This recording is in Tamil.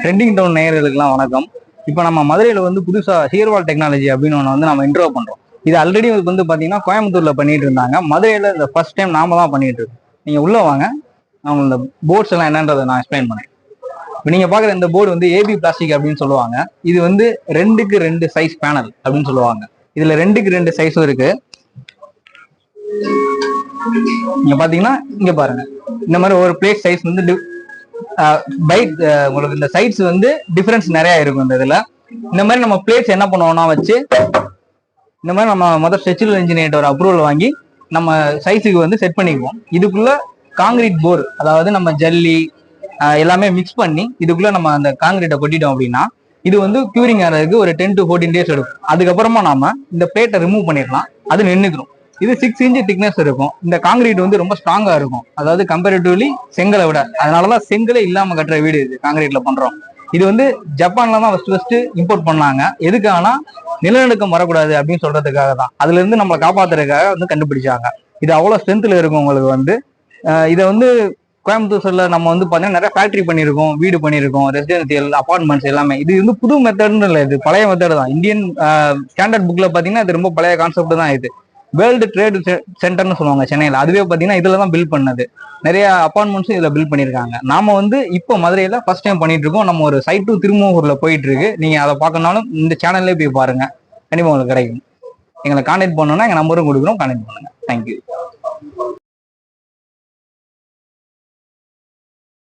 ட்ரெண்டிங் டவுன் நேயர்களுக்குலாம் வணக்கம். இப்போ நம்ம மதுரையில் வந்து புதுசாக ஹியர்வால் டெக்னாலஜி அப்படின்னு ஒன்று வந்து நம்ம இன்ட்ரோ பண்ணுறோம் இது ஆல்ரெடி வந்து பார்த்தீங்கன்னா கோயம்புத்தூரில் பண்ணிட்டு இருந்தாங்க. மதுரையில் இந்த ஃபர்ஸ்ட் டைம் நாம தான் பண்ணிட்டு இருக்கோம். நீங்கள் உள்ளே வாங்க. அவங்க இந்த போர்ட்ஸ் எல்லாம் என்னன்றதை நான் எக்ஸ்பிளைன் பண்ணேன் இப்போ நீங்கள் பார்க்குற இந்த போர்டு வந்து ஏபி பிளாஸ்டிக் அப்படின்னு சொல்லுவாங்க. இது வந்து ரெண்டுக்கு ரெண்டு சைஸ் பேனல் அப்படின்னு சொல்லுவாங்க. இதில் ரெண்டுக்கு ரெண்டு சைஸும் இருக்கு. நீங்க பாத்தீங்கன்னா இங்க பாருங்க. இந்த மாதிரி ஒரு பிளேட் சைஸ் வந்து பைட் உங்களுக்கு இந்த சைட்ஸ் வந்து டிஃபரன்ஸ் நிறைய இருக்கும் இந்த இதுல. இந்த மாதிரி நம்ம பிளேட்ஸ் என்ன பண்ணுவோம்னா வச்சு இந்த மாதிரி நம்ம முதல் ஸ்ட்ரெச்சுரல் இன்ஜினியர் ஒரு அப்ரூவல் வாங்கி நம்ம சைஸுக்கு வந்து செட் பண்ணிக்குவோம். இதுக்குள்ள காங்கிரீட் போர் அதாவது நம்ம ஜல்லி எல்லாமே மிக்ஸ் பண்ணி இதுக்குள்ள நம்ம அந்த காங்கிரீட்டை கொட்டிட்டோம் அப்படின்னா இது வந்து கியூரிங் ஆகிறதுக்கு ஒரு டென் டு ஃபோர்டீன் டேஸ் எடுக்கும். அதுக்கப்புறமா நாம இந்த பிளேட்டை ரிமூவ் பண்ணிடலாம். அது நின்றுக்கிறோம் இது சிக்ஸ் இன்ச் திக்னஸ் இருக்கும். இந்த காங்கிரீட் வந்து ரொம்ப ஸ்ட்ராங்கா இருக்கும். அதாவது கம்பேரிட்டிவ்லி செங்கலை விட. அதனாலதான் செங்கலே இல்லாம கட்டுற வீடு இது காங்கிரீட்ல பண்றோம். இது வந்து ஜப்பான்ல தான் ஃபர்ஸ்ட் ஃபர்ஸ்ட் இம்போர்ட் பண்ணாங்க. எதுக்காகனா நிலநடுக்கம் வரக்கூடாது அப்படின்னு சொல்றதுக்காக தான். அதுல இருந்து நம்மளை காப்பாத்துறதுக்காக வந்து கண்டுபிடிச்சாங்க. இது அவ்வளவு ஸ்ட்ரென்த்ல இருக்கும் உங்களுக்கு வந்து. இதை வந்து கோயம்புத்தூர் சைட்ல நம்ம வந்து பாத்தீங்கன்னா நிறைய ஃபேக்டரி பண்ணியிருக்கோம் வீடு பண்ணியிருக்கோம் ரெசிடென்சியல் அப்பார்ட்மெண்ட்ஸ் எல்லாமே. இது வந்து புது மெத்தட்னு இல்லை இது பழைய மெத்தட் தான். இந்தியன் ஸ்டாண்டர்ட் புக்ல பாத்தீங்கன்னா இது ரொம்ப பழைய கான்செப்ட் தான் இது. வேர்ல்டு ட்ரேடு சென்டர்னு சொல்லுவாங்க சென்னையில். அதுவே பார்த்தீங்கன்னா இதில் தான் பில் பண்ணது. நிறைய அப்பார்ட்மெண்ட்ஸும் இதில் பில் பண்ணியிருக்காங்க நாம வந்து இப்போ மதுரையில் ஃபர்ஸ்ட் டைம் பண்ணிட்டு இருக்கோம். நம்ம ஒரு சைட் டு திருமூகூரில் போயிட்டு இருக்கு. நீங்கள் அதை பார்க்கணும்னாலும் இந்த சேனல்லே போய் பாருங்க. கண்டிப்பாக உங்களுக்கு கிடைக்கும். எங்களை கான்டாக்ட் பண்ணோன்னா எங்கள் நம்பரும் கொடுக்குறோம். கான்டாக்ட் பண்ணுங்க. தேங்க்யூ